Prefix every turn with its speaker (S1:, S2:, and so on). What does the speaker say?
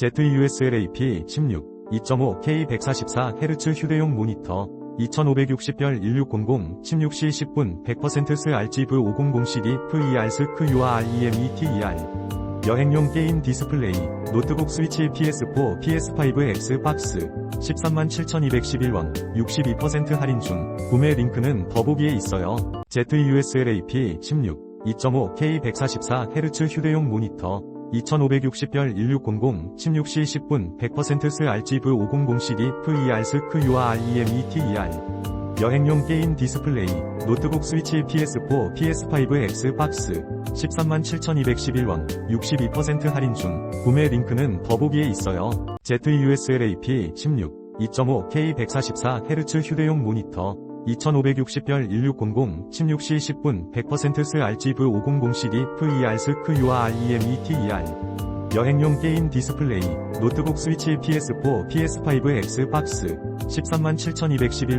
S1: ZUSLAP 16 2.5K 144Hz 휴대용 모니터 2560별 1600 16시 10분 100%스 RGB 500 CD VERS QUR REMETER 여행용 게임 디스플레이 노트북 스위치 PS4 PS5 X박스 137,211원 62% 할인 중. 구매 링크는 더보기에 있어요. ZUSLAP 16 2.5K 144Hz 휴대용 모니터 2560별 1600 16시 10분 100%스 RGB 500 CD VERS QUR REMETER 여행용 게임 디스플레이 노트북 스위치 PS4 PS5 X박스 137,211원 62% 할인 중. 구매 링크는 더보기에 있어요. ZUSLAP 16 2.5K 144Hz 휴대용 모니터 2560별 1600 16시 10분 100%스 RGB 500 CD VERS QUR REMETER 여행용 게임 디스플레이 노트북 스위치 PS4 PS5 X박스 137,211원